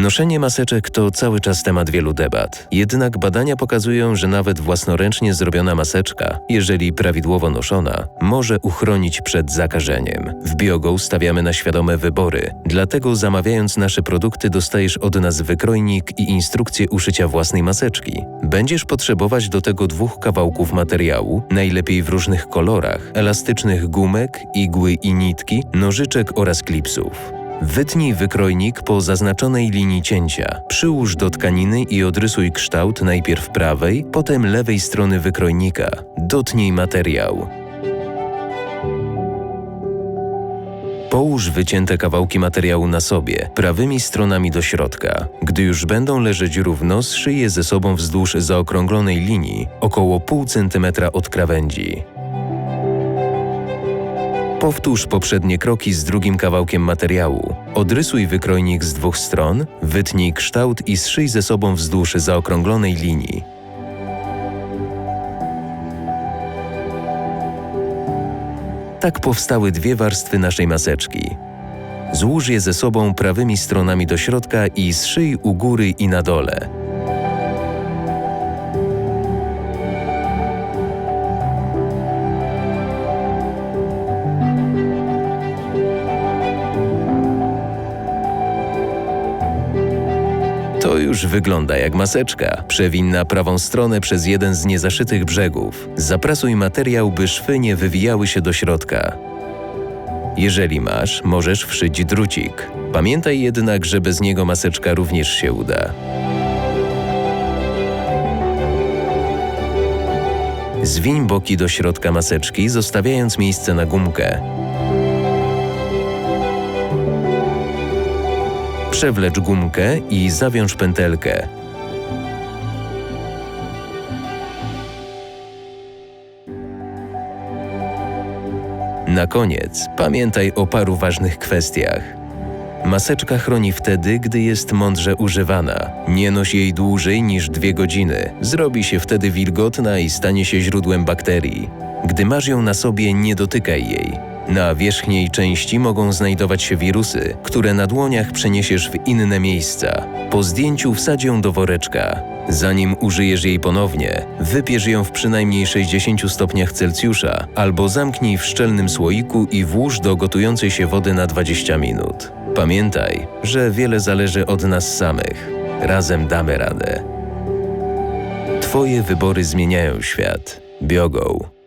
Noszenie maseczek to cały czas temat wielu debat. Jednak badania pokazują, że nawet własnoręcznie zrobiona maseczka, jeżeli prawidłowo noszona, może uchronić przed zakażeniem. W Biogo stawiamy na świadome wybory, dlatego zamawiając nasze produkty dostajesz od nas wykrojnik i instrukcję uszycia własnej maseczki. Będziesz potrzebować do tego dwóch kawałków materiału, najlepiej w różnych kolorach, elastycznych gumek, igły i nitki, nożyczek oraz klipsów. Wytnij wykrojnik po zaznaczonej linii cięcia. Przyłóż do tkaniny i odrysuj kształt najpierw prawej, potem lewej strony wykrojnika. Dotnij materiał. Połóż wycięte kawałki materiału na sobie, prawymi stronami do środka. Gdy już będą leżeć równo, zszyj je ze sobą wzdłuż zaokrąglonej linii, około pół centymetra od krawędzi. Powtórz poprzednie kroki z drugim kawałkiem materiału. Odrysuj wykrojnik z dwóch stron, wytnij kształt i zszyj ze sobą wzdłuż zaokrąglonej linii. Tak powstały dwie warstwy naszej maseczki. Złóż je ze sobą prawymi stronami do środka i zszyj u góry i na dole. To już wygląda jak maseczka. Przewin na prawą stronę przez jeden z niezaszytych brzegów. Zaprasuj materiał, by szwy nie wywijały się do środka. Jeżeli masz, możesz wszyć drucik. Pamiętaj jednak, że bez niego maseczka również się uda. Zwiń boki do środka maseczki, zostawiając miejsce na gumkę. Przewlecz gumkę i zawiąż pętelkę. Na koniec pamiętaj o paru ważnych kwestiach. Maseczka chroni wtedy, gdy jest mądrze używana. Nie noś jej dłużej niż dwie godziny. Zrobi się wtedy wilgotna i stanie się źródłem bakterii. Gdy masz ją na sobie, nie dotykaj jej. Na wierzchniej części mogą znajdować się wirusy, które na dłoniach przeniesiesz w inne miejsca. Po zdjęciu wsadź ją do woreczka. Zanim użyjesz jej ponownie, wypierz ją w przynajmniej 60 stopniach Celsjusza albo zamknij w szczelnym słoiku i włóż do gotującej się wody na 20 minut. Pamiętaj, że wiele zależy od nas samych. Razem damy radę. Twoje wybory zmieniają świat. Biogo.